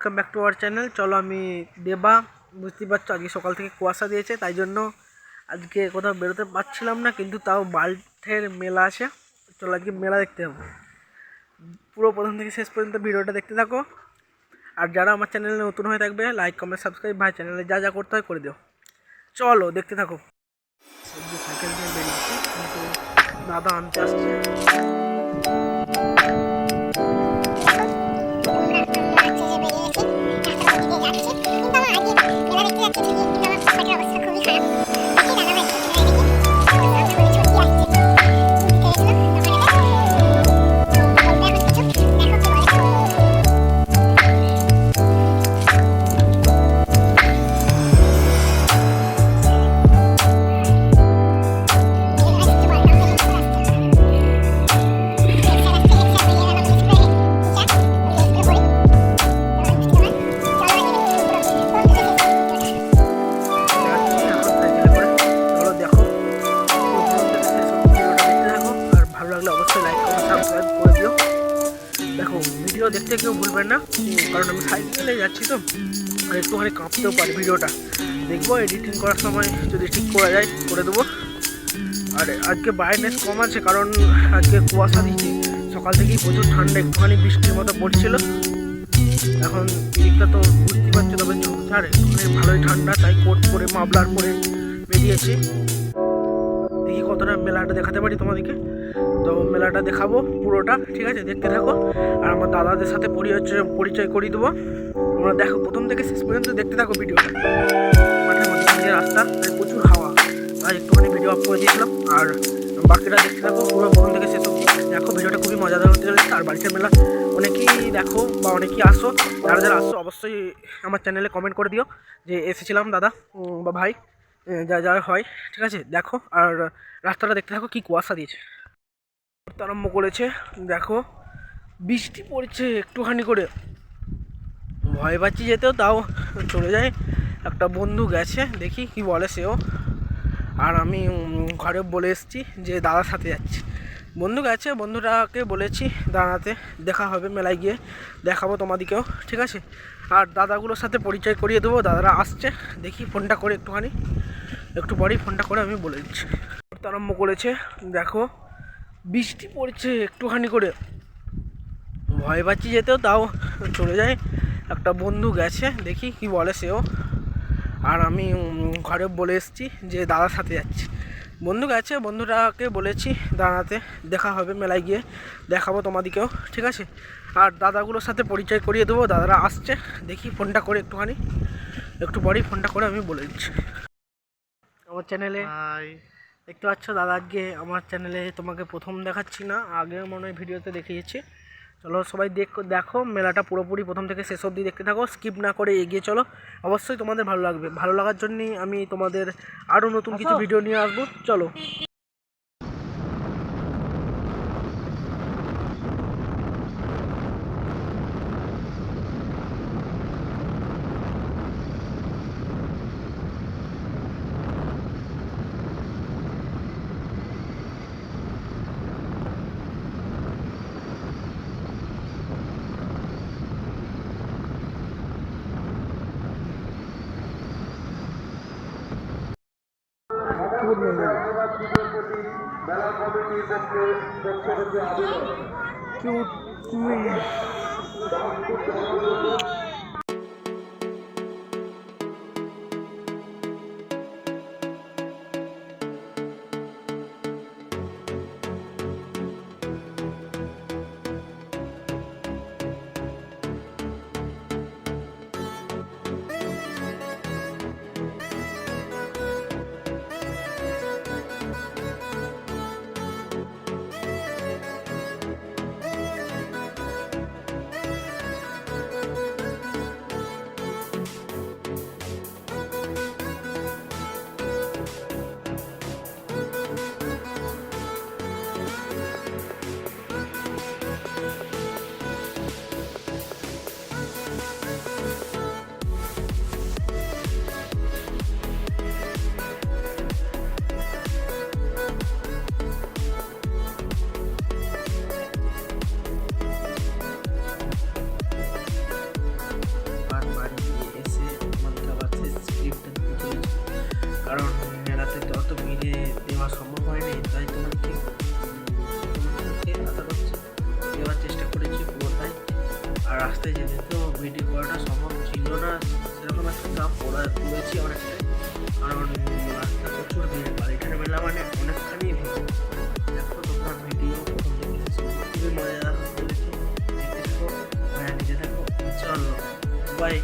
Welcome back to our channel চলো আমি দেবা, বুঝতেই পারছ, আজকে সকাল থেকে কুয়াশা দিয়েছে, তাই জন্য আজকে কোথাও বেরোতে পারছিলাম না, কিন্তু তাও বাল্টের মেলা আছে। চলো আজকে মেলা দেখতে যাব। পুরো প্রথম থেকে শেষ পর্যন্ত ভিডিওটা দেখতে থাকো। আর যারা আমার চ্যানেলে নতুন হয়ে থাকবে লাইক কমেন্ট সাবস্ক্রাইব ভাই চ্যানেলে যা যা করতে হয় করে দিও। চলো দেখতে থাকো। সাইকেল নিয়ে বেরিয়েছি, কিন্তু দাদা আনতে আসছে। সাবস্ক্রাইব করে দিও। দেখো ভিডিও দেখতে কেউ ভুলবেন না, কারণ আমি সাইকেলে যাচ্ছি তো, আর একটুখানি কাঁপতেও পারি ভিডিওটা দেখব এডিটিং করার সময় যদি ঠিক করা যায়, করে দেবো। আর আজকে ব্রাইটনেস কম আছে, কারণ আজকে কুয়াশা দিচ্ছি। সকাল থেকেই প্রচুর ঠান্ডা, একটুখানি বৃষ্টির মতো পড়ছিল। এখন দিকটা তো বুঝতেই পারছ, তবে ঝোঁঝাড় একটুখানি ভালোই ঠান্ডা, তাই কোট পরে, মাফলার পরে বেরিয়েছি। দেখি কতটা মেলাটা দেখাতে পারি তোমাদেরকে। তো মেলাটা দেখাবো পুরোটা, ঠিক আছে? দেখতে থাকো। আর আমার দাদাদের সাথে পরিচয় পরিচয় করিয়ে দেবো। তোমরা দেখো প্রথম থেকে শেষ পর্যন্ত দেখতে থাকো ভিডিওটা। মাঠের মধ্যে রাস্তা প্রচুর হাওয়া। তাই একটুখানি ভিডিও অফ করে দিয়েছিলাম। আর বাকিটা দেখতে থাকো, পুরো প্রথম থেকে শেষ দেখো, ভিডিওটা খুবই মজাদার হতে চলেছে। আর বাড়িতে মেলা, অনেকেই দেখো বা অনেকেই আসো। যারা যারা আসো, অবশ্যই আমার চ্যানেলে কমেন্ট করে দিও যে, এসেছিলাম দাদা বা ভাই যা যা হয়, ঠিক আছে? দেখো, আর রাস্তাটা দেখতে থাকো, কী কুয়াশা দিয়েছে। আরম্ভ করেছে। দেখো, বৃষ্টি পড়ছে একটুখানি করে। ভয় পাচ্ছি যেতেও, তাও চলে যায়। একটা বন্ধু গেছে, দেখি কি বলে সেও। আর আমি ঘরে বলে এসেছি যে দাদার সাথে যাচ্ছি। বন্ধু গেছে, বন্ধুটাকে বলেছি দাঁড়াতে দেখা হবে মেলায় গিয়ে, দেখাবো তোমাদিকেও, ঠিক আছে? আর দাদাগুলোর সাথে পরিচয় করিয়ে দেবো, দাদারা আসছে, দেখি ফোনটা করে একটুখানি। একটু পরেই ফোনটা করে আমি বলে দিচ্ছি। আরম্ভ করেছে, দেখো। বৃষ্টি পড়ছে একটুখানি করে। ভয় পাচ্ছি যেতেও, তাও চলে যায়। একটা বন্ধু গেছে, দেখি কি বলে সেও। আর আমি ঘরে বলে এসেছি যে দাদার সাথে যাচ্ছি। বন্ধু গেছে, বন্ধুটাকে বলেছি দাঁড়াতে দেখা হবে মেলায় গিয়ে, দেখাবো তোমাদিকেও, ঠিক আছে? আর দাদাগুলোর সাথে পরিচয় করিয়ে দেবো, দাদারা আসছে, দেখি ফোনটা করে একটুখানি। একটু পরেই ফোনটা করে আমি বলে দিচ্ছি। আমার চ্যানেলে দেখতে পাচ্ছ দাদা আজকে আমার চ্যানেলে তোমাকে প্রথম দেখাচ্ছি না আগে মনে হয় ভিডিওতে দেখিয়েছি। চলো সবাই দেখ দেখো মেলাটা পুরোপুরি প্রথম থেকে শেষ অবধি দেখতে থাকো স্কিপ না করে এগিয়ে চলো। অবশ্যই তোমাদের ভালো লাগবে। ভালো লাগার জন্যই আমি তোমাদের আরও নতুন কিছু ভিডিও নিয়ে আসব। চলো। কিউট আসতে যেতে তো ভিডিও করাটা সম্ভব ছিল না। সেরকম একটা কাপ পড়া পড়েছি অনেকটাই। কারণ রাস্তা প্রচুর ভিড়। বাড়িটার মেলা মানে অনেকখানি ভিড়। ভিডিও মজা নিজে হ্যাঁ, থাকো চলো বাই